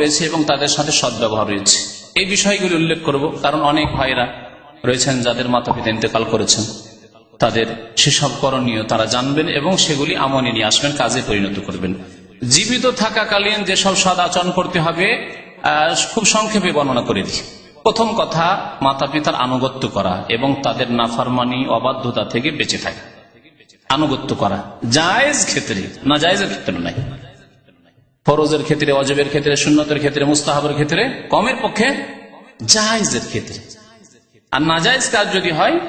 রয়েছে এবং তাদের সাথে সদ্ব্যবহার রয়েছে। এই বিষয়গুলি উল্লেখ করব, কারণ অনেক ভাইরা রয়েছেন যাদের মাতা পিতা ইন্তেকাল করেছেন। তাদের সেসব করণীয় তারা জানবেন এবং সেগুলি আমলে নিয়ে আসবেন, কাজে পরিণত করবেন। জীবিত থাকাকালীন যেসব সদ আচরণ করতে হবে খুব সংক্ষেপে বর্ণনা করে দিই। প্রথম কথা মাতা পিতার আনুগত্য করা এবং তাদের নাফারমানি, অবাধ্যতা থেকে বেঁচে থাকা। আনুগত্য করা। জায়েজ ক্ষেত্রে, না জায়েজের ক্ষেত্রে নাই ফরজের ক্ষেত্রে অজবের ক্ষেত্রে, সুন্নতের ক্ষেত্রে, মুস্তাহাবের ক্ষেত্রে, কমের পক্ষে জায়েজের ক্ষেত্রে। আর নাজায়েজ কাজ যদি হয়,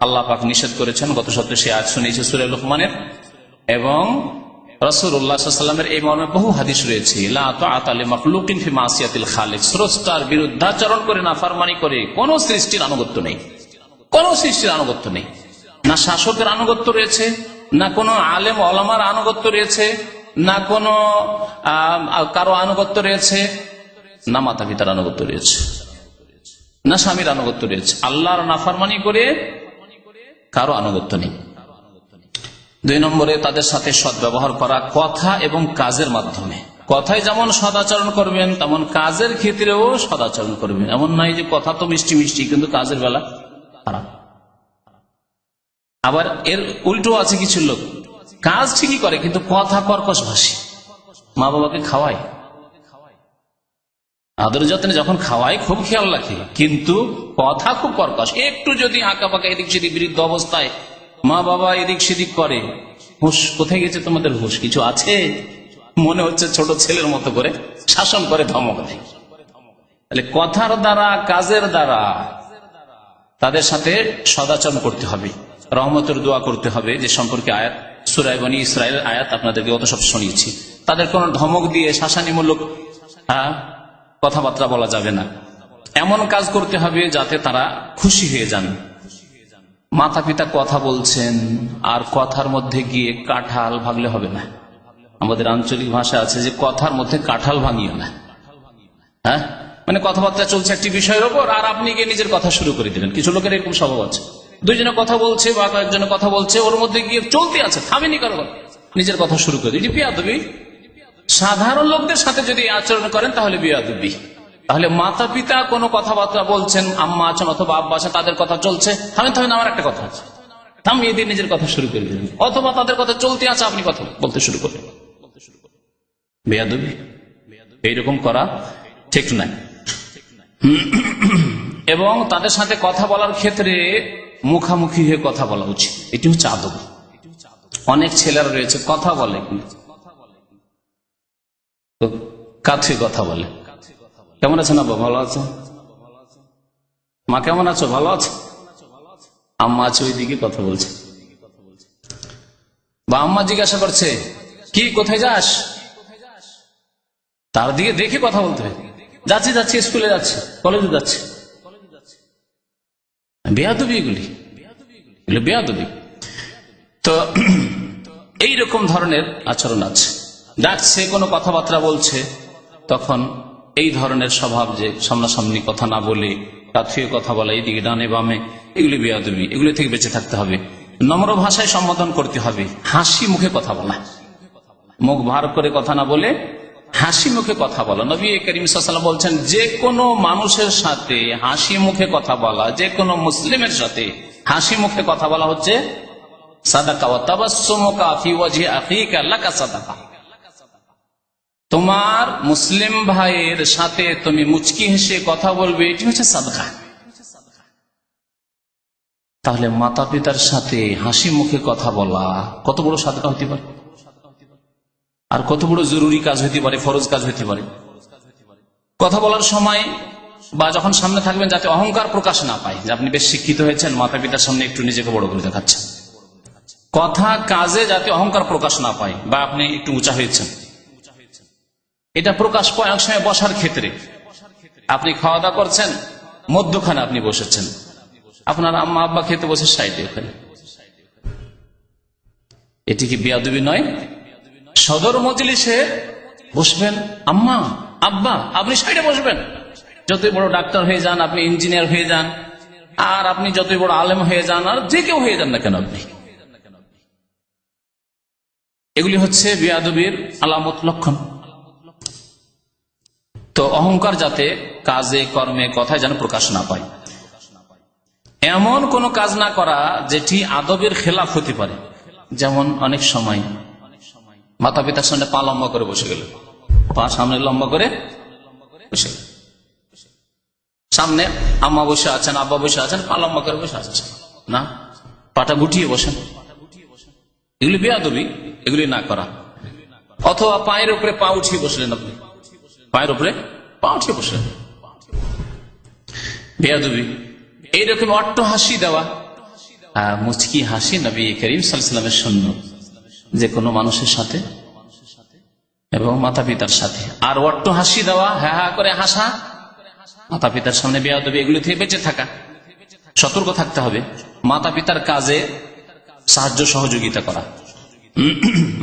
আল্লাহ পাক নিষেধ করেছেন, গত সপ্তাহে সে আজ শুনেছে সুরে লোকমানের। এবং এই মর্মে বহু হাদিস রয়েছে স্রষ্টার বিরুদ্ধাচরণ করে না ফারমানি করে কোন সৃষ্টির আনুগত্য নেই। কোন সৃষ্টির আনুগত্য নেই। না শাসকের আনুগত্য রয়েছে, না কোনো আলেম অলামার আনুগত্য রয়েছে না কোনো কারও আনুগত্য রয়েছে, না মাতা পিতার আনুগত্য রয়েছে, না স্বামীর আনুগত্য রয়েছে। আল্লাহর নাফারমানি করে কারও আনুগত্য নেই। দুই নম্বরে তাদের সাথে সদ্ব্যবহার করা কথা এবং কাজের মাধ্যমে। কথায় যেমন সদাচরণ করবেন, তেমন কাজের ক্ষেত্রেও সদাচরণ করবেন। এমন নয় যে কথা তো মিষ্টি মিষ্টি, কিন্তু কাজের বেলা আবার এর উল্টো আছে কিছু লোক। কাজ ঠিকই করে, কিন্তু কথা কর্কশ ভাষী মা বাবাকে খাওয়ায়। আদর যত্নে যখন খাওয়াই খুব খেয়াল রাখে। কিন্তু কথা খুব কর্কশ। একটু যদি আঁকা পাকা এদিক সেদিক বৃদ্ধ অবস্থায় মা বাবা এদিক সেদিক করে, হুশ, কোথায় গেছে তোমাদের হুশ? কিছু আছে? মনে হচ্ছে ছোট ছেলের মতো করে শাসন করে ধমক দেয়। তাহলে কথার দ্বারা, কাজের দ্বারা তাদের সাথে সদাচরণ করতে হবে। রহমতের দোয়া করতে হবে, যে সম্পর্কে আয়াত সুরাইবানী ইসরায়েল আয়াত আপনাদেরকে অত সব শুনিয়েছি। তাদের কোন ধমক দিয়ে শাসানিমূলক কথাবার্তা বলা যাবে না। এমন কাজ করতে হবে যাতে তারা খুশি হয়ে যান। মাতা পিতা কথা বলছেন, আর কথার মধ্যে গিয়ে কাঁঠাল ভাগলে হবে না। আমাদের আঞ্চলিক ভাষা আছে যে কথার মধ্যে কাঁঠাল ভাঙিও না। হ্যাঁ? মানে কথাবার্তা চলছে একটি বিষয়ের ওপর, আর আপনি গিয়ে নিজের কথা শুরু করে দিলেন। কিছু লোকের এরকম স্বভাব আছে। দুইজনে কথা বলছে বা কয়েকজনে কথা বলছে, ওর মধ্যে গিয়ে চলতে আছে, থামেনি কারও নিজের কথা শুরু করে দিই। বিয়াদবি? সাধারণ লোকদের সাথে যদি আচরণ করেন, তাহলে বিয়াদবি। তাহলে মাতা পিতা কোনো কথাবার্তা বলছেন, আম্মা আছেন অথবা আব্বা আছেন, তাদের কথা চলছে, থামেন থামেন, আমার একটা কথা আছে। থামিয়ে দিয়ে নিজের কথা শুরু করে দিলেন অথবা তাদের কথা চলতে আছে, আপনি কথা বলতে শুরু করলেন এইরকম করা ঠিক নাই এবং তাদের সাথে কথা বলার ক্ষেত্রে মুখামুখি হয়ে কথা বলা উচিত। এটি হচ্ছে আদব। অনেক ছেলেরা রয়েছে, কথা বলে। কাছে কথা বলে। কেমন আছেন আব্বা ভালো আছে? মা, কেমন আছো? ভালো আছে? আম্মা আছে ওইদিকে কথা বলছে। বা আম্মা জিজ্ঞাসা করছে, কি, কোথায় যাস? তার দিকে দেখে কথা বলতে হয়। যাচ্ছি যাচ্ছি, স্কুলে যাচ্ছে, কলেজে যাচ্ছে। বেয়াদবি এগুলি বেয়াদবি। তো এই রকম ধরনের আচরণ আছে। ডাকছে, কোনো কথাবার্তা বলছে, তখন এই ধরনের স্বভাব যে সামনাসামনি কথা না বলে কাথিয়ে কথা বলা, এইদিকে ডানে বামে, এগুলি বেয়াদবি। এগুলি থেকে বেঁচে থাকতে হবে। নম্র ভাষায় সম্বোধন করতে হবে। হাসি মুখে কথা বলা। মুখ ভার করে কথা না বলে হাসি মুখে কথা বলা। নবী করিম সাল্লাম বলছেন, যে কোনো মানুষের সাথে হাসি মুখে কথা বলা, যে কোনো মুসলিমের সাথে হাসি মুখে কথা বলা হচ্ছে তোমার মুসলিম ভাইয়ের সাথে তুমি মুচকি হেসে কথা বলবে, এটি হচ্ছে সাদকা। তাহলে মাতা পিতার সাথে হাসি মুখে কথা বলা কত বড় সাদকা হতে পারে? আর কত বড় জরুরি কাজ হইতে পারে, ফরজ কাজ হইতে পারে। কথা বলার সময় বা যখন সামনে থাকবেন যাতে অহংকার প্রকাশ না পায়, যে আপনি বেশ শিক্ষিত হয়েছেন মাতা পিতার সামনে একটু নিজেকে বড় করে দেখাচ্ছেন। কথা, কাজে যাতে অহংকার প্রকাশ না পায়, বা আপনি একটু উঁচা হয়েছেন। এটা প্রকাশ পায় অনেক সময় বসার ক্ষেত্রে। আপনি খাওয়া দাওয়া করছেন, মধ্যখানে আপনি বসেছেন। আপনার আম্মা আব্বা খেতে বসে সাইডে ওখানে। এটি কি বিয়াদবি নয়? সদর মজলিসে বসবেন আম্মা, আব্বা, আপনি সাইডে বসবেন। যতই বড় ডাক্তার হয়ে যান, আপনি ইঞ্জিনিয়ার হয়ে যান, আর আপনি যতই বড় আলেম হয়ে যান, আর যে কেউ হয়ে যান না কেন আপনি। এগুলি হচ্ছে বিয়াদবির আলামত লক্ষণ। তো অহংকার যাতে কাজে, কর্মে, কথায় যেন প্রকাশ না পায়। এমন কোন কাজ না করা যেটি আদবের খেলাফ হতে পারে। যেমন অনেক সময় মাতা পিতার সামনে পা লম্বা করে বসে গেল। পা সামনে লম্বা করে বসে গেল। সামনে আম্মা বসে আছেন, আব্বা বসে আছেন, পা লম্বা করে বসে আছেন। না, পাটা গুটিয়ে বসেন। এগুলি বেয়াদবি, এগুলি না করা। অথবা পায়ের উপরে পা উঠিয়ে বসলেন আপনি। পায়ের উপরে পা উঠিয়ে বসলেন। বেয়াদবি, এইরকম অট্ট হাসি দেওয়া মুচকি হাসি নবী করিম সাল্লামের শূন্য যে কোনো মানুষের সাথে এবং মাতা পিতার সাথে। আর অট্ট হাসি দেওয়া হ্যাঁ হ্যাঁ করে হাসা মাতা পিতার সামনে বেয়াদবি, এগুলো থেকে বেঁচে থাকা। সতর্ক থাকতে হবে। মাতা পিতার কাজে সাহায্য, সহযোগিতা করা।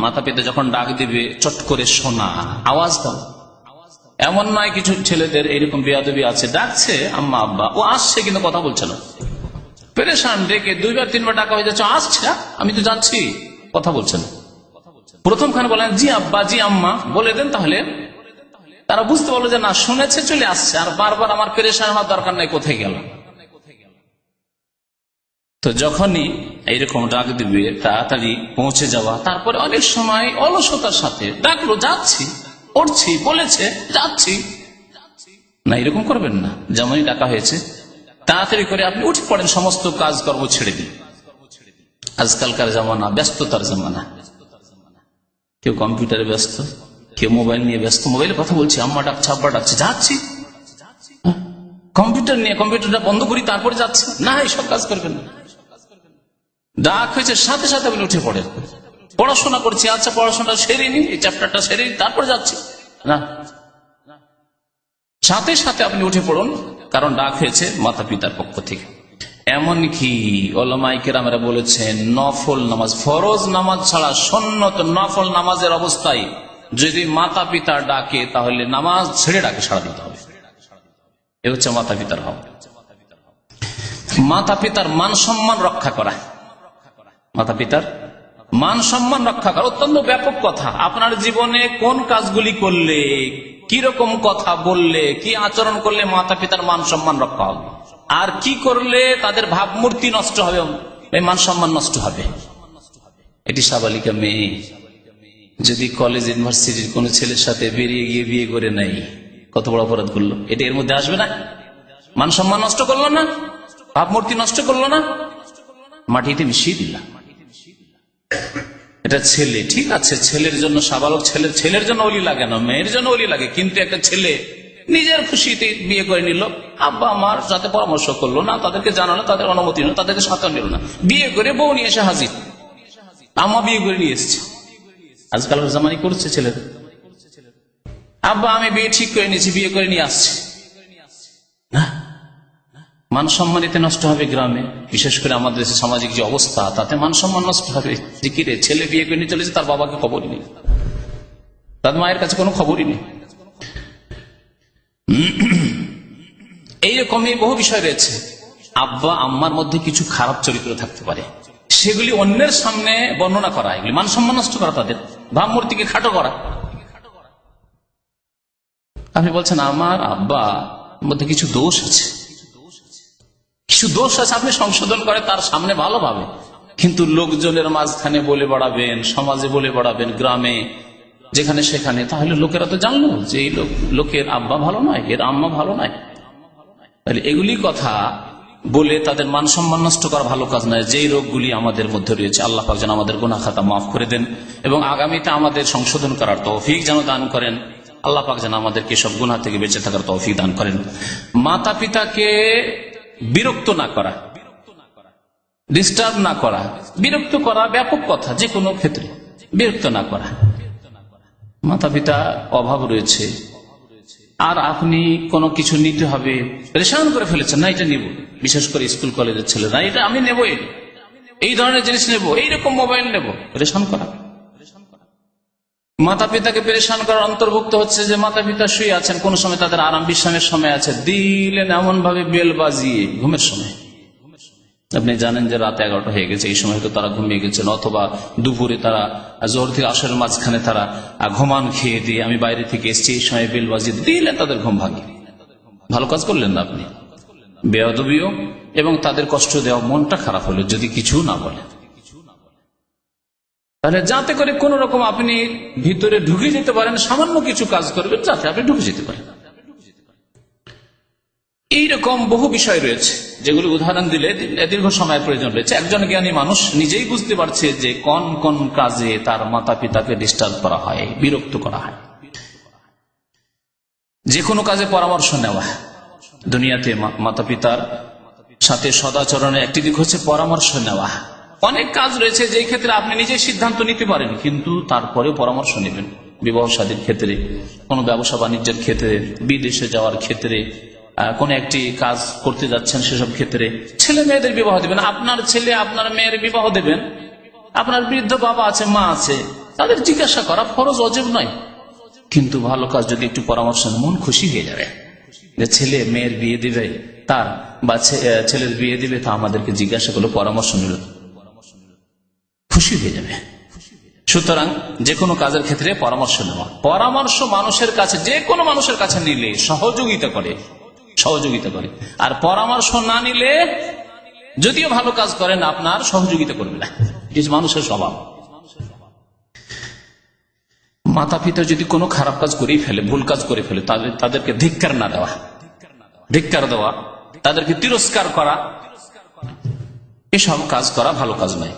মাতা পিতা যখন ডাক দিবে, চট করে শোনা, আওয়াজ দাও। এমন নয় কিছু ছেলেদের এরকম বেয়াদবি আছে, ডাকছে আম্মা, আব্বা, ও আসছে কিন্তু কথা বলছে না। পেরেশান ডেকে দুইবার, তিনবার ডাকা হয়ে যাচ্ছে আসছে আমি তো যাচ্ছি, কথা বলছে না। প্রথম খানে বলেন, জি আব্বা, জি আম্মা। বলে দেন তাহলে। তারা বুঝতে পারল যে, না, শুনেছে, চলে আসছে। আর বারবার আমার পেরেশান হওয়ার দরকার নাই, কোথায় গেল? তো যখনই এইরকম ডাক দিবে, তাড়াতাড়ি পৌঁছে যাওয়া, তারপরে অনেক সময় অলসতার সাথে ডাকলো, যাচ্ছি, পড়ছি, বলেছে, যাচ্ছি। না, এরকম করবেন না, যেমনই ডাকা হয়েছে। তাড়াতাড়ি করে আপনি উঠে পড়েন, সমস্ত কাজকর্ম ছেড়ে দিন। আজকালকার জামানা, ব্যস্ততার জামানা। কেউ কম্পিউটারে ব্যস্ত, কেউ মোবাইল নিয়ে ব্যস্ত, মোবাইলে কথা বলছি, আম্মা ডাকছে আব্বা ডাকছে, যাচ্ছি। হ্যাঁ? কম্পিউটার নিয়ে, কম্পিউটারটা বন্ধ করি, তারপরে যাচ্ছে। না এইসব কাজ করবেন না। ডাক হয়েছে, সাথে সাথে আপনি উঠে পড়েন পড়াশোনা করছি আচ্ছা পড়াশোনা সেরে নি এই চ্যাপ্টারটা সেরে নি তারপরে যাচ্ছি। না। সাথে সাথে আপনি উঠে পড়ুন, কারণ ডাক হয়েছে মাতা পিতার পক্ষ থেকে। এমন কি ওলামাইকেরামেরা বলেছেন, নফল নামাজ, ফরজ নামাজ ছাড়া সন্নত নফল নামাজের অবস্থায় যদি মাতা পিতা ডাকে, তাহলে নামাজ ছেড়ে ডাকে, সাড়া দিতে হবে। এ হচ্ছে মাতা পিতার হক। মাতা পিতার মান সম্মান রক্ষা করা। মাতা পিতার মান সম্মান রক্ষা করা অত্যন্ত ব্যাপক কথা। আপনার জীবনে কোন কাজগুলি করলে কি রকম কথা বললে, কি আচরণ করলে মাতা পিতার মান সম্মান রক্ষা হবে? আর কি করলে তাদের ভাবমূর্তি নষ্ট হবে মান সম্মান নষ্ট হবে? এটি সাবালিকা মেয়ে। যদি কলেজ ইউনিভার্সিটির কোন ছেলের সাথে বেরিয়ে গিয়ে বিয়ে করে নাই কত বড় অপরাধ করল? এটা এর মধ্যে আসবে না? মান সম্মান নষ্ট করল না? ভাবমূর্তি নষ্ট করল না? মাটিতে মিশিয়ে দিলাম এটা ছেলে, ঠিক আছে, ছেলের জন্য সাবালক ছেলের ছেলের জন্য অলি লাগে না, মেয়ের জন্য অলি লাগে, কিন্তু একটা ছেলে নিজের খুশিতে বিয়ে করে নিল। আব্বা আমার যাতে পরামর্শ করল না, তাদেরকে জানালো, তাদের অনুমতি নিল, তাদেরকে সাঁতার নিল না। বিয়ে করে বউ নিয়ে এসে হাজির। আমা বিয়ে করে নিয়ে এসছে। আজকাল জামানি করছে ছেলেদের। আব্বা, আমি বিয়ে ঠিক করে নিয়েছি, বিয়ে করে নিয়ে আসছি। মান সম্মানিতে নষ্ট হবে গ্রামে, বিশেষ করে আমাদের দেশে সামাজিক যে অবস্থা, তাতে মান সম্মান নষ্ট হবে। যে ছেলে বিয়ে করে নিয়ে চলেছে, তার বাবাকে খবরই নেই। তার মায়ের কাছে কোনো খবরই নেই। এইরকমই বহু বিষয় রয়েছে। আব্বা, আম্মার মধ্যে কিছু খারাপ চরিত্র থাকতে পারে। সেগুলি অন্যের সামনে বর্ণনা করা, এগুলি মান সম্মান নষ্ট করা তাদের। ভাবমূর্তিকে খাটো করা। আপনি বলছেন, আমার আব্বা মধ্যে কিছু দোষ আছে। কিছু দোষ আছে, আপনি সংশোধন করে তার সামনে ভালোভাবে কিন্তু লোকজনের মাঝখানে বলে বাড়াবেন, সমাজে বলে বাড়াবেন, গ্রামে, যেখানে সেখানে, তাহলে লোকেরা তো জানলো যে এই লোক, লোকের আব্বা ভালো নয়, এর আম্মা ভালো নয়। তাহলে এগুলি কথা বলে তাদের মান সম্মান নষ্ট করা ভালো কাজ নয়। যেই রোগগুলি আমাদের মধ্যে রয়েছে, আল্লাহ পাক যেন আমাদের গুনা খাতা মাফ করে দেন এবং আগামীতে আমাদের সংশোধন করার তৌফিক যেন দান করেন। আল্লাহ পাক যেন আমাদেরকে সব গুণা থেকে বেঁচে থাকার তৌফিক দান করেন। মাতা পিতাকে বিরক্ত না করা ডিস্টার্ব না করা, বিরক্ত করা ব্যাপক কথা যে কোনো ক্ষেত্রে বিরক্ত না করা। মাতা পিতা অভাব রয়েছে আর আপনি কোনো কিছু নিতে হবে, পরেশান করে ফেলেছেন, না, এটা নিব। বিশেষ করে স্কুল কলেজের ছেলেরা, এটা আমি নেব, এই ধরনের জিনিস নেব, এইরকম মোবাইল নেব। পরেশান করা। মাতা পিতাকে পরেশান করার অন্তর্ভুক্ত হচ্ছে যে মাতা পিতা শুয়ে আছেন, কোন সময় তাদের আরাম বিশ্রামের সময় আছে, দিলেন এমন ভাবে বেল বাজিয়ে, ঘুমের সময়। আপনি জানেন যে রাত এগারোটা হয়ে গেছে, এই সময় তো তারা ঘুমিয়ে গেছেন, অথবা দুপুরে তারা জোর থেকে আসের মাঝখানে তারা ঘুমান খেয়ে দিয়ে আমি বাইরে থেকে এসেছি, এই সময় বেল বাজিয়ে দিলে তাদের ঘুম ভাঙে। ভালো কাজ করলেন না আপনি? বেয়াদবিও এবং তাদের কষ্ট দেওয়া মনটা খারাপ হলো, যদি কিছু না বলে তাহলে যাতে করে কোন রকম আপনি ভিতরে ঢুকে যেতে পারেন, সামান্য কিছু কাজ করবেন, যাতে আপনি ঢুকে যেতে পারেন। এইরকম বহু বিষয় রয়েছে, যেগুলি উদাহরণ দিলে দীর্ঘ সময়ের প্রয়োজন রয়েছে। একজন জ্ঞানী মানুষ নিজেই বুঝতে পারছে যে কোন কোন কাজে তার মাতা পিতাকে ডিস্টার্ব করা হয়, বিরক্ত করা হয়। যে কোনো কাজে পরামর্শ নেওয়া। দুনিয়াতে মাতা পিতার সাথে সদাচরণের একটি দিক হচ্ছে পরামর্শ নেওয়া। অনেক কাজ রয়েছে যে ক্ষেত্রে আপনি নিজে সিদ্ধান্ত নিতে পারেন, কিন্তু তারপরে পরামর্শ নেবেন। বিবাহ সাদীর ক্ষেত্রে, কোনো ব্যবসা বাণিজ্যের ক্ষেত্রে, বিদেশে যাওয়ার ক্ষেত্রে কোন একটি কাজ করতে যাচ্ছেন সেসব ক্ষেত্রে, ছেলে মেয়েদের বিবাহ দেবেন, আপনার ছেলে আপনার মেয়ের বিবাহ দেবেন, আপনার বৃদ্ধ বাবা আছে, মা আছে, তাদের জিজ্ঞাসা করা ফরজ, অজেব নয়। কিন্তু ভালো কাজ যদি একটু পরামর্শ মন খুশি হয়ে যাবে। যে ছেলে মেয়ের বিয়ে দিবে, তার বা ছেলের বিয়ে দিবে, তা আমাদেরকে জিজ্ঞাসা করল পরামর্শ নিল। খুশি হয়ে যাবে। সুতরাং যে কোনো কাজের ক্ষেত্রে পরামর্শ নেওয়া। পরামর্শ মানুষের কাছে, যে কোনো মানুষের কাছে নিলে সহযোগিতা করে। সহযোগিতা করে। আর পরামর্শ না নিলে, যদিও ভালো কাজ করেন, আপনার সহযোগিতা করবে না। কিছু মানুষের স্বভাব। মাতা পিতা যদি কোনো খারাপ কাজ করেই ফেলে, ভুল কাজ করে ফেলে, তাদের, তাদেরকে ধিক্কার না দেওয়া। ধিক্কার দেওয়া, তাদেরকে তিরস্কার করা, এসব কাজ করা ভালো কাজ নয়।